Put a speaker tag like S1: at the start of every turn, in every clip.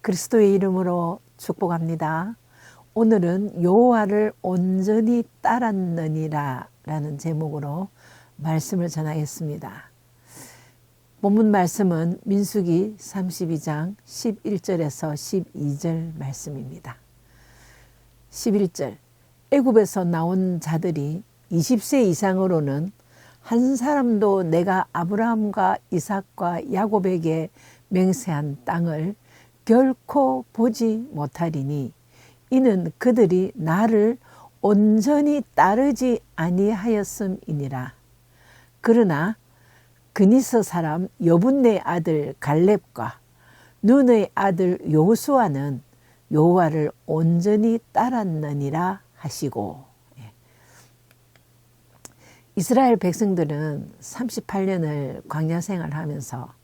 S1: 그리스도의 이름으로 축복합니다. 오늘은 여호와를 온전히 따랐느니라 라는 제목으로 말씀을 전하겠습니다. 본문 말씀은 민수기 32장 11절에서 12절 말씀입니다. 11절 애굽에서 나온 자들이 20세 이상으로는 한 사람도 내가 아브라함과 이삭과 야곱에게 맹세한 땅을 결코 보지 못하리니 이는 그들이 나를 온전히 따르지 아니하였음이니라. 그러나 그니스 사람 여분네 아들 갈렙과 눈의 아들 요수아는 여호와를 온전히 따랐느니라 하시고 예. 이스라엘 백성들은 38년을 광야 생활하면서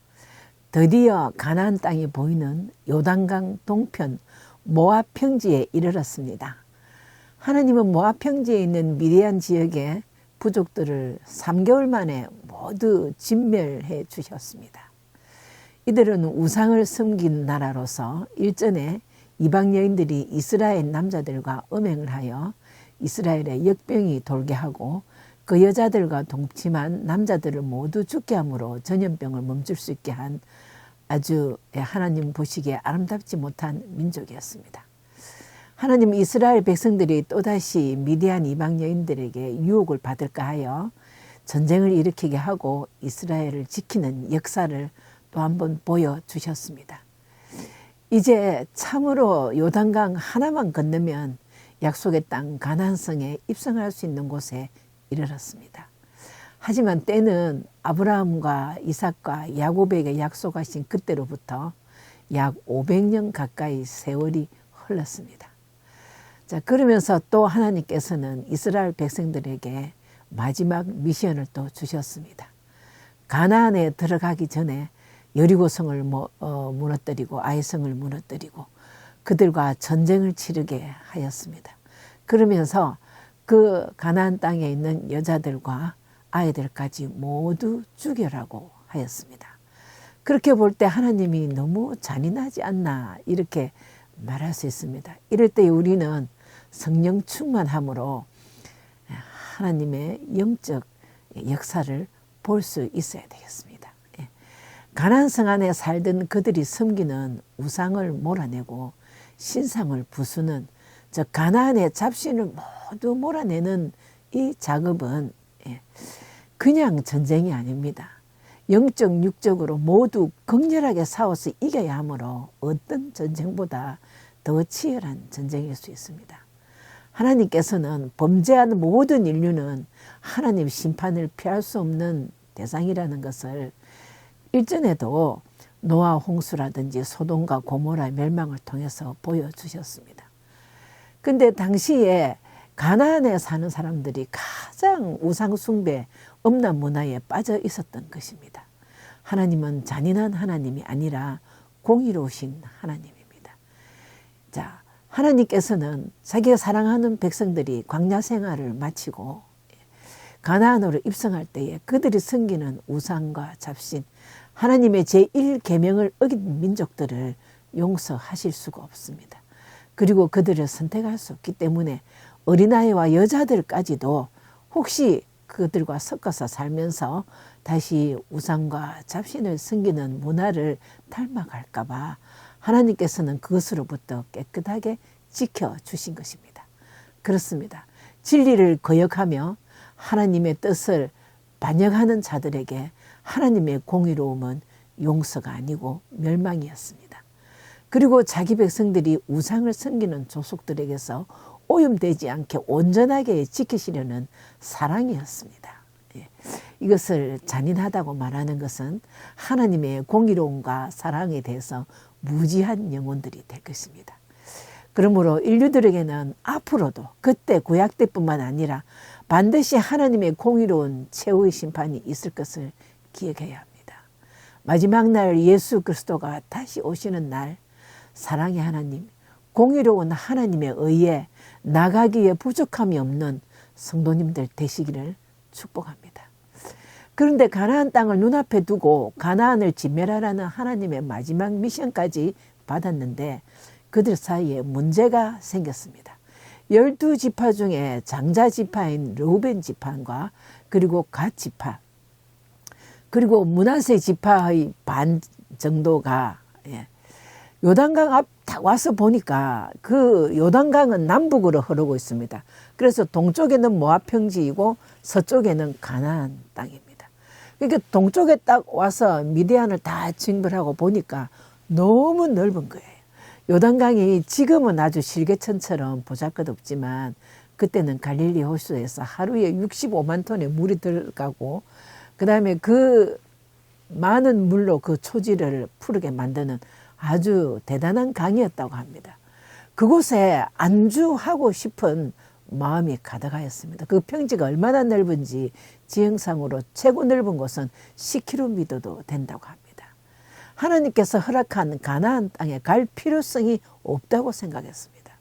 S1: 드디어 가나안 땅이 보이는 요단강 동편 모압 평지에 이르렀습니다. 하나님은 모압 평지에 있는 미디안 지역의 부족들을 3개월 만에 모두 진멸해 주셨습니다. 이들은 우상을 섬긴 나라로서 일전에 이방 여인들이 이스라엘 남자들과 음행을 하여 이스라엘의 역병이 돌게 하고 그 여자들과 동침한 남자들을 모두 죽게 함으로 전염병을 멈출 수 있게 한 아주 하나님 보시기에 아름답지 못한 민족이었습니다. 하나님 이스라엘 백성들이 또다시 미디안 이방 여인들에게 유혹을 받을까 하여 전쟁을 일으키게 하고 이스라엘을 지키는 역사를 또 한 번 보여주셨습니다. 이제 참으로 요단강 하나만 건너면 약속의 땅 가난성에 입성할 수 있는 곳에 이르렀습니다. 하지만 때는 아브라함과 이삭과 야곱에게 약속하신 그때로부터 약 500년 가까이 세월이 흘렀습니다. 자, 그러면서 또 하나님께서는 이스라엘 백성들에게 마지막 미션을 또 주셨습니다. 가나안에 들어가기 전에 여리고성을 어, 무너뜨리고 아이성을 무너뜨리고 그들과 전쟁을 치르게 하였습니다. 그러면서 그 가나안 땅에 있는 여자들과 아이들까지 모두 죽여라고 하였습니다. 그렇게 볼 때 하나님이 너무 잔인하지 않나 이렇게 말할 수 있습니다. 이럴 때 우리는 성령 충만함으로 하나님의 영적 역사를 볼 수 있어야 되겠습니다. 예. 가난성 안에 살던 그들이 섬기는 우상을 몰아내고 신상을 부수는 저 가나안의 잡신을 모두 몰아내는 이 작업은 예, 그냥 전쟁이 아닙니다. 영적, 육적으로 모두 극렬하게 싸워서 이겨야 하므로 어떤 전쟁보다 더 치열한 전쟁일 수 있습니다. 하나님께서는 범죄한 모든 인류는 하나님 심판을 피할 수 없는 대상이라는 것을 일전에도 노아 홍수라든지 소돔과 고모라 멸망을 통해서 보여주셨습니다. 근데 당시에 가나안에 사는 사람들이 가장 우상 숭배, 음란 문화에 빠져 있었던 것입니다. 하나님은 잔인한 하나님이 아니라 공의로우신 하나님입니다. 자, 하나님께서는 자기가 사랑하는 백성들이 광야 생활을 마치고 가나안으로 입성할 때에 그들이 섬기는 우상과 잡신, 하나님의 제1계명을 어긴 민족들을 용서하실 수가 없습니다. 그리고 그들을 선택할 수 없기 때문에 어린아이와 여자들까지도 혹시 그들과 섞어서 살면서 다시 우상과 잡신을 섬기는 문화를 닮아갈까봐 하나님께서는 그것으로부터 깨끗하게 지켜주신 것입니다. 그렇습니다. 진리를 거역하며 하나님의 뜻을 반역하는 자들에게 하나님의 공의로움은 용서가 아니고 멸망이었습니다. 그리고 자기 백성들이 우상을 섬기는 조속들에게서 오염되지 않게 온전하게 지키시려는 사랑이었습니다. 예. 이것을 잔인하다고 말하는 것은 하나님의 공의로움과 사랑에 대해서 무지한 영혼들이 될 것입니다. 그러므로 인류들에게는 앞으로도 그때 구약 때뿐만 아니라 반드시 하나님의 공의로운 최후의 심판이 있을 것을 기억해야 합니다. 마지막 날 예수 그리스도가 다시 오시는 날 사랑의 하나님, 공의로운 하나님의 의에 나가기에 부족함이 없는 성도님들 되시기를 축복합니다. 그런데 가나안 땅을 눈앞에 두고 가나안을 진멸하라는 하나님의 마지막 미션까지 받았는데 그들 사이에 문제가 생겼습니다. 열두 지파 중에 장자 지파인 르우벤 지파과 그리고 갓 지파 그리고 문하세 지파의 반 정도가 예, 요단강 앞딱 와서 보니까 그 요단강은 남북으로 흐르고 있습니다. 그래서 동쪽에는 모압 평지이고 서쪽에는 가나안 땅입니다. 그러니까 동쪽에 딱 와서 미디안을 다 징벌하고 보니까 너무 넓은 거예요. 요단강이 지금은 아주 실개천처럼 보잘것없지만 그때는 갈릴리 호수에서 하루에 65만 톤의 물이 들어가고 그다음에 그 많은 물로 그 초지를 푸르게 만드는 아주 대단한 강이었다고 합니다. 그곳에 안주하고 싶은 마음이 가득하였습니다. 그 평지가 얼마나 넓은지 지형상으로 최고 넓은 곳은 10km도 된다고 합니다. 하나님께서 허락한 가나안 땅에 갈 필요성이 없다고 생각했습니다.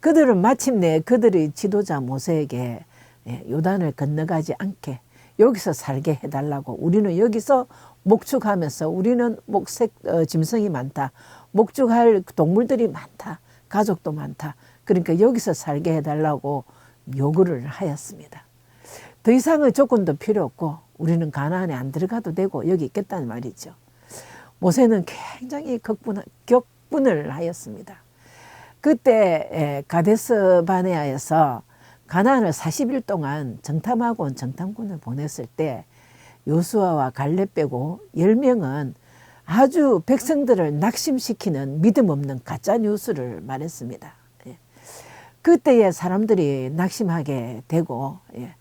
S1: 그들은 마침내 그들의 지도자 모세에게 예, 요단을 건너가지 않게 여기서 살게 해달라고 우리는 여기서 목축하면서 우리는 목색 어, 짐승이 많다. 목축할 동물들이 많다. 가족도 많다. 그러니까 여기서 살게 해달라고 요구를 하였습니다. 더 이상의 조건도 필요 없고 우리는 가나안에 안 들어가도 되고 여기 있겠다는 말이죠. 모세는 굉장히 격분, 격분을 하였습니다. 그때 가데스 바네아에서 가나안을 40일 동안 정탐하고 온 정탐군을 보냈을 때 요수아와 갈렙 빼고 10명은 아주 백성들을 낙심시키는 믿음 없는 가짜 뉴스를 말했습니다. 예. 그때에 사람들이 낙심하게 되고 예.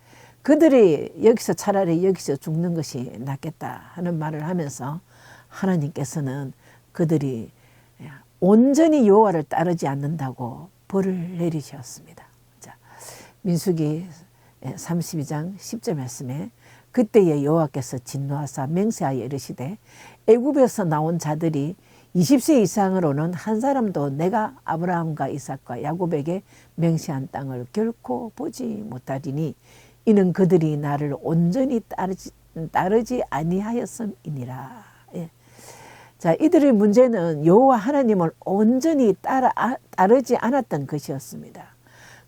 S1: 그들이 여기서 차라리 여기서 죽는 것이 낫겠다 하는 말을 하면서 하나님께서는 그들이 온전히 여호와를 따르지 않는다고 벌을 내리셨습니다. 자, 민수기 32장 10절 말씀에 그때에 여호와께서 진노하사 맹세하여 이르시되 애굽에서 나온 자들이 20세 이상으로는 한 사람도 내가 아브라함과 이삭과 야곱에게 맹세한 땅을 결코 보지 못하리니 이는 그들이 나를 온전히 따르지, 따르지 아니하였음이니라. 예. 자, 이들의 문제는 여호와 하나님을 온전히 따라 아, 따르지 않았던 것이었습니다.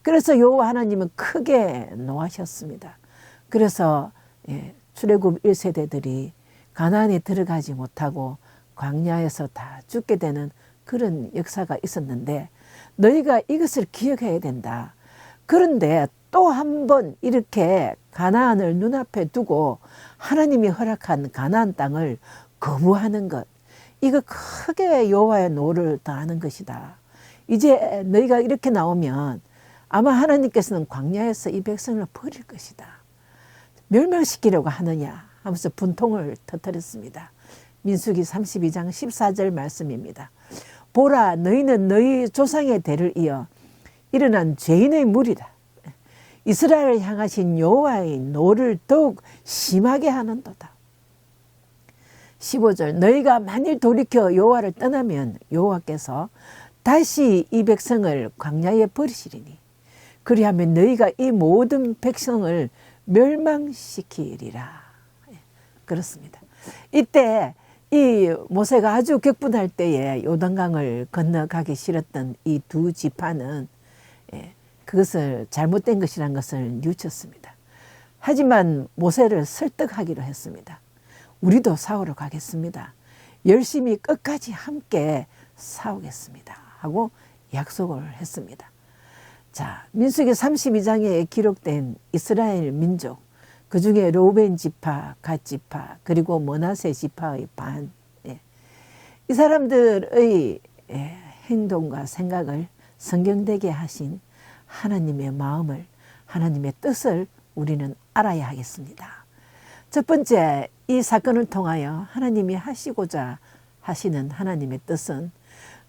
S1: 그래서 여호와 하나님은 크게 노하셨습니다. 그래서 예, 출애굽 1세대들이 가나안에 들어가지 못하고 광야에서 다 죽게 되는 그런 역사가 있었는데 너희가 이것을 기억해야 된다. 그런데 또 한 번 이렇게 가나안을 눈앞에 두고 하나님이 허락한 가나안 땅을 거부하는 것 이거 크게 여호와의 노를 더하는 것이다. 이제 너희가 이렇게 나오면 아마 하나님께서는 광야에서 이 백성을 버릴 것이다. 멸망시키려고 하느냐 하면서 분통을 터뜨렸습니다. 민수기 32장 14절 말씀입니다. 보라 너희는 너희 조상의 대를 이어 일어난 죄인의 무리다. 이스라엘을 향하신 여호와의 노를 더욱 심하게 하는도다. 15절 너희가 만일 돌이켜 여호와를 떠나면 여호와께서 다시 이 백성을 광야에 버리시리니 그리하면 너희가 이 모든 백성을 멸망시키리라. 예, 그렇습니다. 이때 이 모세가 아주 격분할 때에 요단강을 건너가기 싫었던 이 두 지파는 예, 그것을 잘못된 것이라는 것을 뉘쳤습니다. 하지만 모세를 설득하기로 했습니다. 우리도 싸우러 가겠습니다. 열심히 끝까지 함께 싸우겠습니다. 하고 약속을 했습니다. 자, 민수기 32장에 기록된 이스라엘 민족, 그 중에 로벤 지파, 갓 지파, 그리고 머나세 지파의 반. 예. 이 사람들의 예, 행동과 생각을 성경되게 하신 하나님의 마음을, 하나님의 뜻을 우리는 알아야 하겠습니다. 첫 번째, 이 사건을 통하여 하나님이 하시고자 하시는 하나님의 뜻은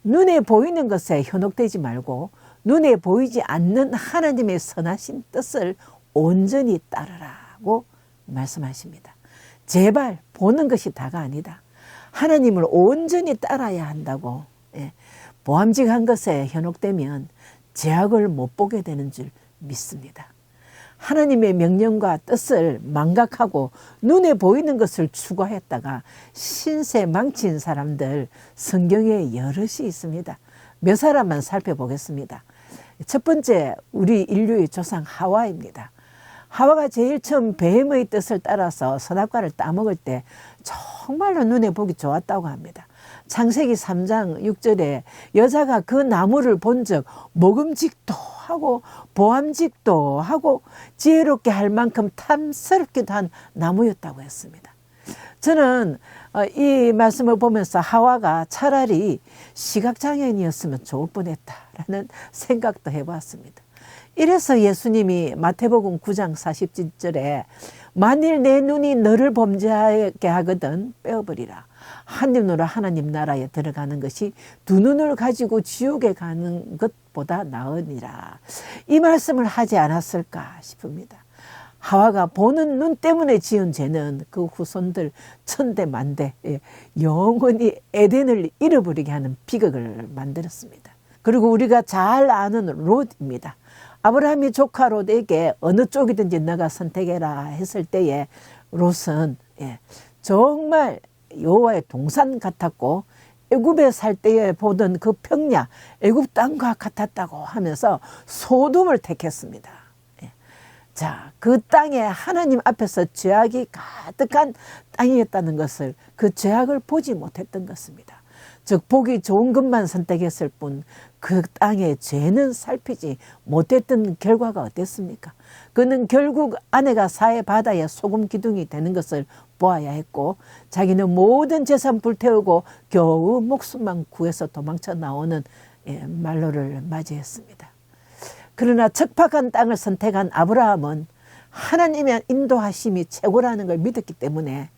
S1: 눈에 보이는 것에 현혹되지 말고 눈에 보이지 않는 하나님의 선하신 뜻을 온전히 따르라고 말씀하십니다. 제발 보는 것이 다가 아니다. 하나님을 온전히 따라야 한다고 예. 보암직한 것에 현혹되면 제약을 못 보게 되는 줄 믿습니다. 하나님의 명령과 뜻을 망각하고 눈에 보이는 것을 추구했다가 신세 망친 사람들 성경에 여럿이 있습니다. 몇 사람만 살펴보겠습니다. 첫 번째 우리 인류의 조상 하와입니다. 하와가 제일 처음 뱀의 뜻을 따라서 선악과를 따먹을 때 정말로 눈에 보기 좋았다고 합니다. 창세기 3장 6절에 여자가 그 나무를 본 적 먹음직도 하고 보암직도 하고 지혜롭게 할 만큼 탐스럽기도 한 나무였다고 했습니다. 저는 어, 이 말씀을 보면서 하와가 차라리 시각장애인이었으면 좋을 뻔했다라는 생각도 해봤습니다. 이래서 예수님이 마태복음 9장 40절에 만일 내 눈이 너를 범죄하게 하거든 빼어버리라. 한 눈으로 하나님 나라에 들어가는 것이 두 눈을 가지고 지옥에 가는 것보다 나으니라. 이 말씀을 하지 않았을까 싶습니다. 하와가 보는 눈 때문에 지은 죄는 그 후손들 천대 만대 예, 영원히 에덴을 잃어버리게 하는 비극을 만들었습니다. 그리고 우리가 잘 아는 롯입니다. 아브라함이 조카 롯에게 어느 쪽이든지 너가 선택해라 했을 때에 롯은 예, 정말 여호와의 동산 같았고 애굽에 살 때에 보던 그 평야 애굽 땅과 같았다고 하면서 소돔을 택했습니다. 예. 자, 그 땅에 하나님 앞에서 죄악이 가득한 땅이었다는 것을 그 죄악을 보지 못했던 것입니다. 즉 보기 좋은 것만 선택했을 뿐 그 땅의 죄는 살피지 못했던 결과가 어땠습니까? 그는 결국 아내가 사해 바다에 소금 기둥이 되는 것을 보아야 했고 자기는 모든 재산 불태우고 겨우 목숨만 구해서 도망쳐 나오는 예, 말로를 맞이했습니다. 그러나 척박한 땅을 선택한 아브라함은 하나님의 인도하심이 최고라는 걸 믿었기 때문에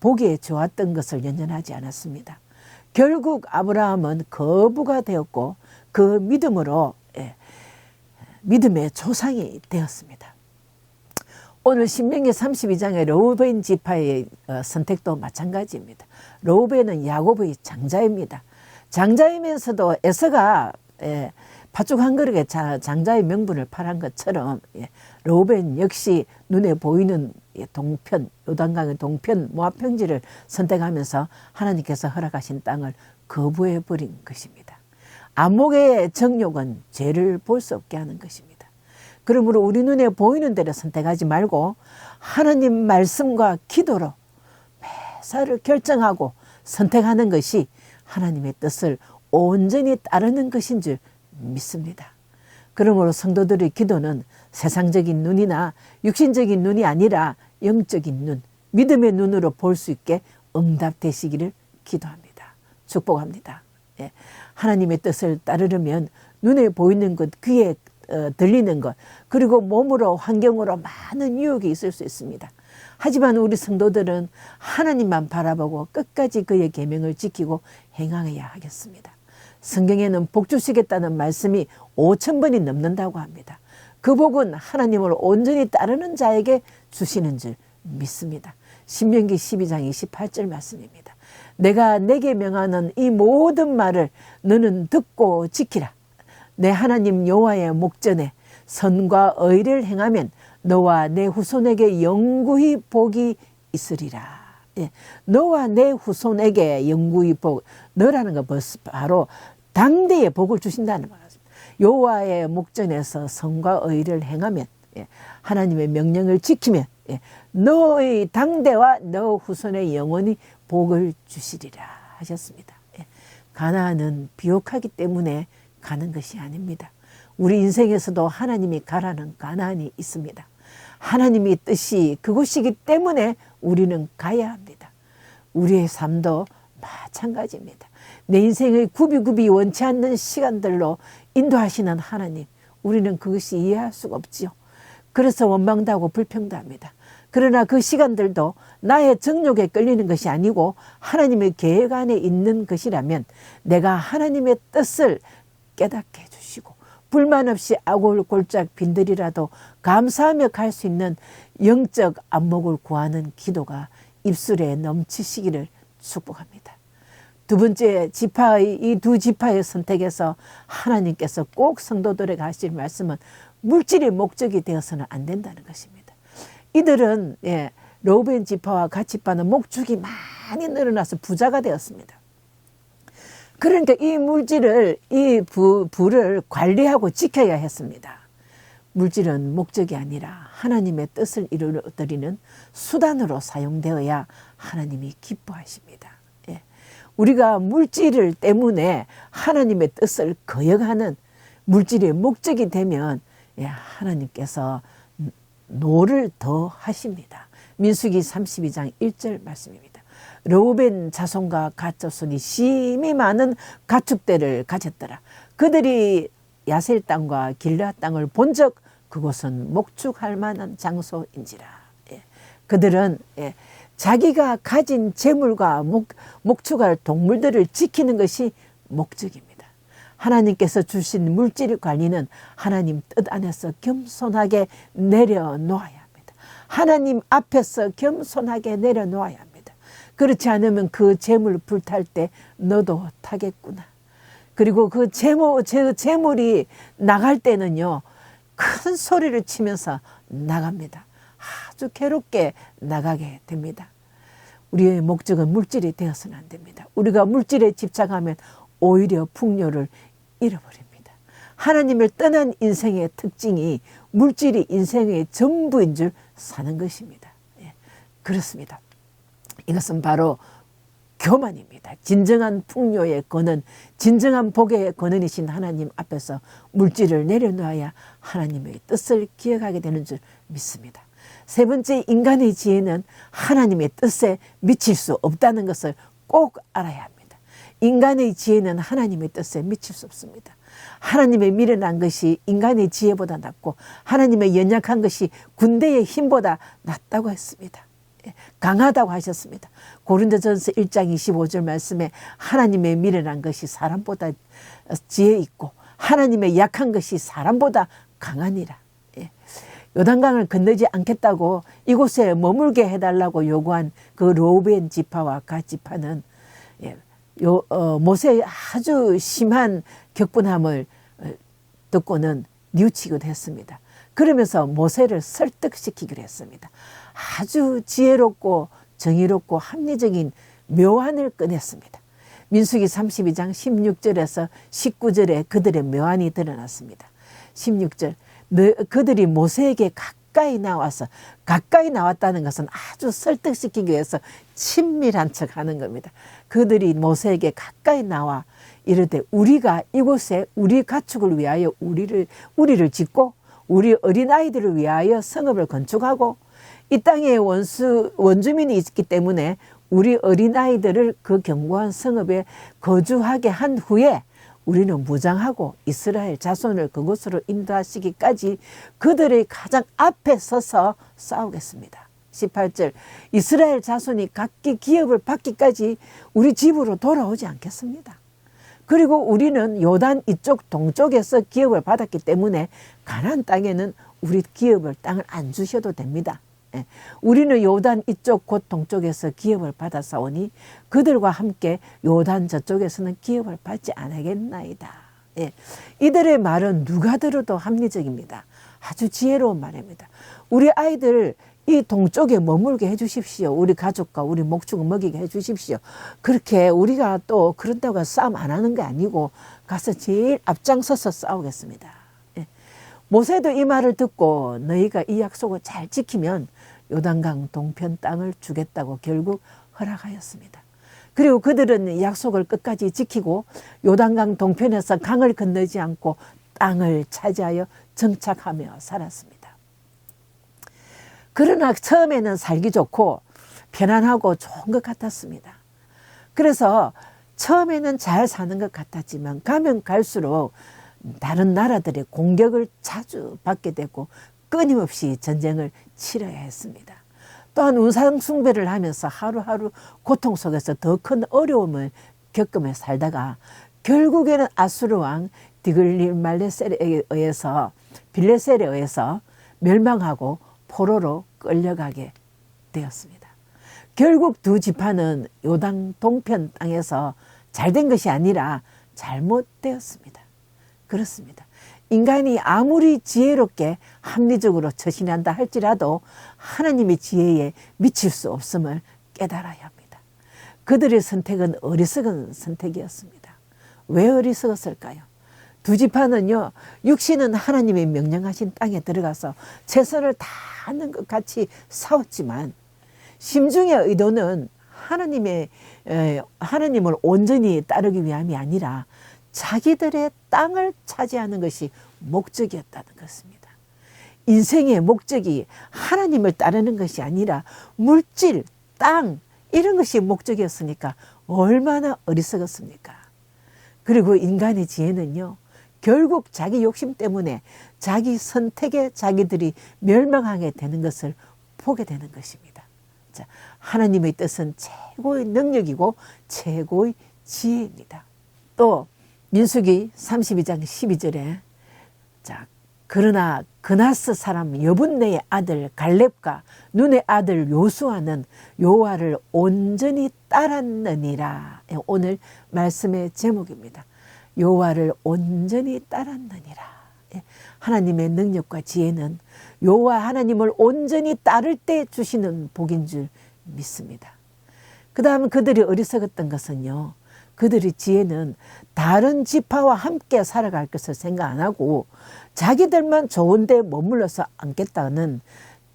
S1: 보기에 좋았던 것을 연연하지 않았습니다. 결국 아브라함은 거부가 되었고 그 믿음으로 예, 믿음의 조상이 되었습니다. 오늘 신명기 32장의 로우벤 지파의 어, 선택도 마찬가지입니다. 로우벤은 야곱의 장자입니다. 장자이면서도 에서가 예, 팥죽 한 그릇에 장자의 명분을 팔한 것처럼 예, 로우벤 역시 눈에 보이는 동편 요단강의 동편 모압 평지를 선택하면서 하나님께서 허락하신 땅을 거부해 버린 것입니다. 안목의 정욕은 죄를 볼 수 없게 하는 것입니다. 그러므로 우리 눈에 보이는 대로 선택하지 말고 하나님 말씀과 기도로 매사를 결정하고 선택하는 것이 하나님의 뜻을 온전히 따르는 것인 줄 믿습니다. 그러므로 성도들의 기도는 세상적인 눈이나 육신적인 눈이 아니라 영적인 눈, 믿음의 눈으로 볼 수 있게 응답되시기를 기도합니다. 축복합니다. 예. 하나님의 뜻을 따르려면 눈에 보이는 것, 귀에 어, 들리는 것, 그리고 몸으로 환경으로 많은 유혹이 있을 수 있습니다. 하지만 우리 성도들은 하나님만 바라보고 끝까지 그의 계명을 지키고 행하여야 하겠습니다. 성경에는 복 주시겠다는 말씀이 5천 번이 넘는다고 합니다. 그 복은 하나님을 온전히 따르는 자에게 주시는 줄 믿습니다. 신명기 12장 28절 말씀입니다. 내가 내게 명하는 이 모든 말을 너는 듣고 지키라. 내 하나님 여호와의 목전에 선과 의를 행하면 너와 내 후손에게 영구히 복이 있으리라. 예. 너와 내 후손에게 영구히 복, 너라는 거 바로 당대의 복을 주신다는 말입니다. 여호와의 목전에서 성과 의를 행하면 예, 하나님의 명령을 지키면 예, 너의 당대와 너 후손의 영원히 복을 주시리라 하셨습니다. 예, 가나안은 비옥하기 때문에 가는 것이 아닙니다. 우리 인생에서도 하나님이 가라는 가나안이 있습니다. 하나님의 뜻이 그곳이기 때문에 우리는 가야 합니다. 우리의 삶도 마찬가지입니다. 내 인생의 굽이굽이 원치 않는 시간들로 인도하시는 하나님, 우리는 그것이 이해할 수가 없지요. 그래서 원망도 불평도 합니다. 그러나 그 시간들도 나의 정욕에 끌리는 것이 아니고 하나님의 계획 안에 있는 것이라면 내가 하나님의 뜻을 깨닫게 해주시고 불만 없이 아골 골짝 빈들이라도 감사하며 갈 수 있는 영적 안목을 구하는 기도가 입술에 넘치시기를 축복합니다. 두 번째 지파의 이 두 지파의 선택에서 하나님께서 꼭 성도들에게 하실 말씀은 물질의 목적이 되어서는 안 된다는 것입니다. 이들은 예, 로벤 지파와 같이 파는 목축이 많이 늘어나서 부자가 되었습니다. 그러니까 이 물질을 이 부, 부를 관리하고 지켜야 했습니다. 물질은 목적이 아니라 하나님의 뜻을 이루어드리는 수단으로 사용되어야 하나님이 기뻐하십니다. 예. 우리가 물질을 때문에 하나님의 뜻을 거역하는 물질의 목적이 되면 예, 하나님께서 노를 더 하십니다. 민수기 32장 1절 말씀입니다. 로벤 자손과 가짜손이 심히 많은 가축대를 가졌더라. 그들이 야셀 땅과 길라 땅을 본적 그곳은 목축할 만한 장소인지라. 예. 그들은 예. 자기가 가진 재물과 목, 목축할 동물들을 지키는 것이 목적입니다. 하나님께서 주신 물질 관리는 하나님 뜻 안에서 겸손하게 내려놓아야 합니다. 하나님 앞에서 겸손하게 내려놓아야 합니다. 그렇지 않으면 그 재물 불탈 때 너도 타겠구나. 그리고 그 재물, 제 재물이 나갈 때는요, 큰 소리를 치면서 나갑니다. 아주 괴롭게 나가게 됩니다. 우리의 목적은 물질이 되어서는 안 됩니다. 우리가 물질에 집착하면 오히려 풍요를 잃어버립니다. 하나님을 떠난 인생의 특징이 물질이 인생의 전부인 줄 사는 것입니다. 예, 그렇습니다. 이것은 바로 교만입니다. 진정한 풍요의 권은, 진정한 복의 권은이신 하나님 앞에서 물질을 내려놓아야 하나님의 뜻을 기억하게 되는 줄 믿습니다. 세 번째, 인간의 지혜는 하나님의 뜻에 미칠 수 없다는 것을 꼭 알아야 합니다. 인간의 지혜는 하나님의 뜻에 미칠 수 없습니다. 하나님의 미련한 것이 인간의 지혜보다 낫고 하나님의 연약한 것이 군대의 힘보다 낫다고 했습니다. 예, 강하다고 하셨습니다. 고린도전서 1장 25절 말씀에 하나님의 미련한 것이 사람보다 지혜 있고 하나님의 약한 것이 사람보다 강하니라. 예. 요단강을 건너지 않겠다고 이곳에 머물게 해달라고 요구한 그 로벤 지파와 가 지파는 예, 요, 어, 모세의 아주 심한 격분함을 어, 듣고는 뉘우치기도 했습니다. 그러면서 모세를 설득시키기로 했습니다. 아주 지혜롭고 정의롭고 합리적인 묘안을 꺼냈습니다. 민수기 32장 16절에서 19절에 그들의 묘안이 드러났습니다. 16절 그들이 모세에게 가까이 나와서 가까이 나왔다는 것은 아주 설득시키기 위해서 친밀한 척 하는 겁니다. 그들이 모세에게 가까이 나와 이르되 우리가 이곳에 우리 가축을 위하여 우리를 우리를 짓고 우리 어린아이들을 위하여 성읍을 건축하고 이 땅에 원수 원주민이 있기 때문에 우리 어린아이들을 그 견고한 성읍에 거주하게 한 후에 우리는 무장하고 이스라엘 자손을 그곳으로 인도하시기까지 그들의 가장 앞에 서서 싸우겠습니다. 18절 이스라엘 자손이 각기 기업을 받기까지 우리 집으로 돌아오지 않겠습니다. 그리고 우리는 요단 이쪽 동쪽에서 기업을 받았기 때문에 가나안 땅에는 우리 기업을 땅을 안 주셔도 됩니다. 예. 우리는 요단 이쪽 곧 동쪽에서 기업을 받아싸우니 그들과 함께 요단 저쪽에서는 기업을 받지 않겠나이다. 예. 이들의 말은 누가 들어도 합리적입니다. 아주 지혜로운 말입니다. 우리 아이들 이 동쪽에 머물게 해주십시오. 우리 가족과 우리 목축을 먹이게 해주십시오. 그렇게 우리가 또 그런다고 싸움 안 하는 게 아니고 가서 제일 앞장서서 싸우겠습니다. 예. 모세도 이 말을 듣고 너희가 이 약속을 잘 지키면 요단강 동편 땅을 주겠다고 결국 허락하였습니다. 그리고 그들은 약속을 끝까지 지키고 요단강 동편에서 강을 건너지 않고 땅을 차지하여 정착하며 살았습니다. 그러나 처음에는 살기 좋고 편안하고 좋은 것 같았습니다. 그래서 처음에는 잘 사는 것 같았지만 가면 갈수록 다른 나라들의 공격을 자주 받게 되고 끊임없이 전쟁을 치러야 했습니다. 또한 우상숭배를 하면서 하루하루 고통 속에서 더 큰 어려움을 겪으며 살다가 결국에는 아수르 왕 디글리 말레셀에 의해서 빌레셀에 의해서 멸망하고 포로로 끌려가게 되었습니다. 결국 두 지파는 요당 동편 땅에서 잘된 것이 아니라 잘못되었습니다. 그렇습니다. 인간이 아무리 지혜롭게 합리적으로 처신한다 할지라도 하나님의 지혜에 미칠 수 없음을 깨달아야 합니다. 그들의 선택은 어리석은 선택이었습니다. 왜 어리석었을까요? 두 지파는요, 육신은 하나님의 명령하신 땅에 들어가서 최선을 다하는 것 같이 싸웠지만, 심중의 의도는 하나님의, 에, 하나님을 온전히 따르기 위함이 아니라 자기들의 땅을 차지하는 것이 목적이었다는 것입니다. 인생의 목적이 하나님을 따르는 것이 아니라 물질, 땅, 이런 것이 목적이었으니까 얼마나 어리석었습니까? 그리고 인간의 지혜는요, 결국 자기 욕심 때문에 자기 선택에 자기들이 멸망하게 되는 것을 보게 되는 것입니다. 자, 하나님의 뜻은 최고의 능력이고 최고의 지혜입니다. 또 민수기 32장 12절에 자 그러나 그나스 사람 여분네의 아들 갈렙과 눈의 아들 요수아는 요아를 온전히 따랐느니라. 오늘 말씀의 제목입니다. 요아를 온전히 따랐느니라. 예, 하나님의 능력과 지혜는 요와 하나님을 온전히 따를 때 주시는 복인 줄 믿습니다. 그 다음 그들이 어리석었던 것은요. 그들의 지혜는 다른 지파와 함께 살아갈 것을 생각 안 하고 자기들만 좋은데 머물러서 앉겠다는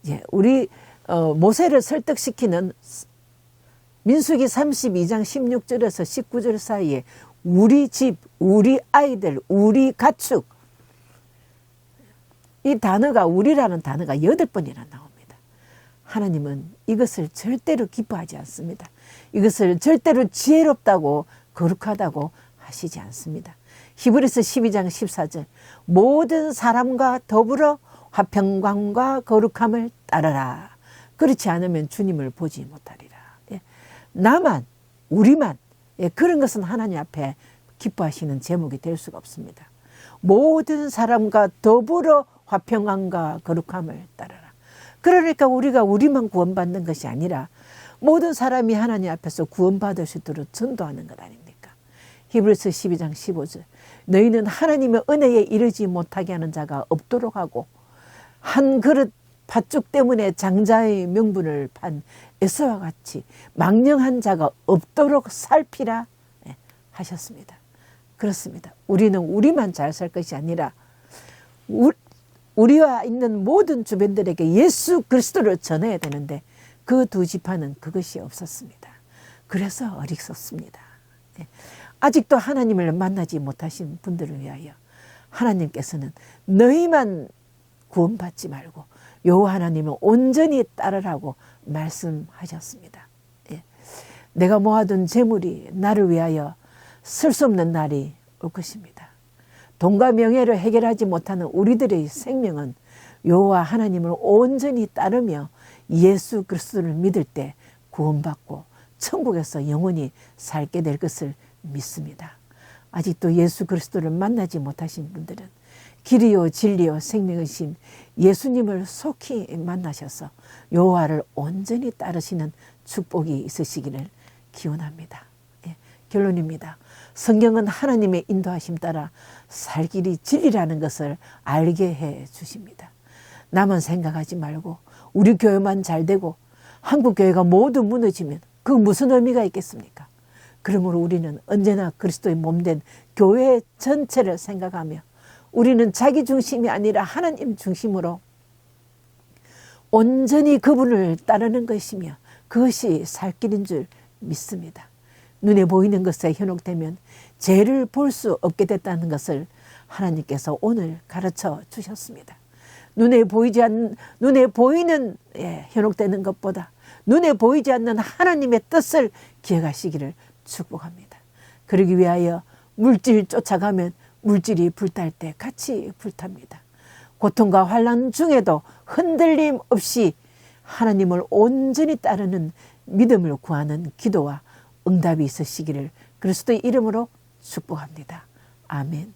S1: 예, 우리 어, 모세를 설득시키는 민수기 32장 16절에서 19절 사이에 우리 집, 우리 아이들, 우리 가축 이 단어가 우리라는 단어가 여덟 번이나 나옵니다. 하나님은 이것을 절대로 기뻐하지 않습니다. 이것을 절대로 지혜롭다고 거룩하다고 하시지 않습니다. 히브리서 12장 14절 모든 사람과 더불어 화평광과 거룩함을 따르라. 그렇지 않으면 주님을 보지 못하리라. 예. 나만 우리만 예. 그런 것은 하나님 앞에 기뻐하시는 제목이 될 수가 없습니다. 모든 사람과 더불어 화평함과 거룩함을 따르라. 그러니까 우리가 우리만 구원받는 것이 아니라 모든 사람이 하나님 앞에서 구원받을 수 있도록 전도하는 것 아닙니까? 히브리서 12장 15절 너희는 하나님의 은혜에 이르지 못하게 하는 자가 없도록 하고 한 그릇 팥죽 때문에 장자의 명분을 판 에서와 같이 망령한 자가 없도록 살피라 예, 하셨습니다. 그렇습니다. 우리는 우리만 잘 살 것이 아니라 우리와 있는 모든 주변들에게 예수 그리스도를 전해야 되는데 그 두 지파는 그것이 없었습니다. 그래서 어리석습니다. 네. 아직도 하나님을 만나지 못하신 분들을 위하여 하나님께서는 너희만 구원받지 말고 여호와 하나님을 온전히 따르라고 말씀하셨습니다. 예. 내가 모아둔 재물이 나를 위하여 쓸 수 없는 날이 올 것입니다. 돈과 명예를 해결하지 못하는 우리들의 생명은 여호와 하나님을 온전히 따르며 예수 그리스도를 믿을 때 구원받고 천국에서 영원히 살게 될 것을 믿습니다. 아직도 예수 그리스도를 만나지 못하신 분들은 길이요 진리요 생명이신 예수님을 속히 만나셔서 여호와를 온전히 따르시는 축복이 있으시기를 기원합니다. 예, 결론입니다. 성경은 하나님의 인도하심 따라 살 길이 진리라는 것을 알게 해 주십니다. 나만 생각하지 말고 우리 교회만 잘 되고 한국 교회가 모두 무너지면 그 무슨 의미가 있겠습니까? 그러므로 우리는 언제나 그리스도의 몸된 교회 전체를 생각하며 우리는 자기 중심이 아니라 하나님 중심으로 온전히 그분을 따르는 것이며 그것이 살 길인 줄 믿습니다. 눈에 보이는 것에 현혹되면 죄를 볼 수 없게 됐다는 것을 하나님께서 오늘 가르쳐 주셨습니다. 눈에 보이지 않는 눈에 보이는 예, 현혹되는 것보다 눈에 보이지 않는 하나님의 뜻을 기억하시기를 축복합니다. 그러기 위하여 물질 쫓아가면 물질이 불탈 때 같이 불탑니다. 고통과 환란 중에도 흔들림 없이 하나님을 온전히 따르는 믿음을 구하는 기도와 응답이 있으시기를 그리스도의 이름으로 축복합니다. 아멘.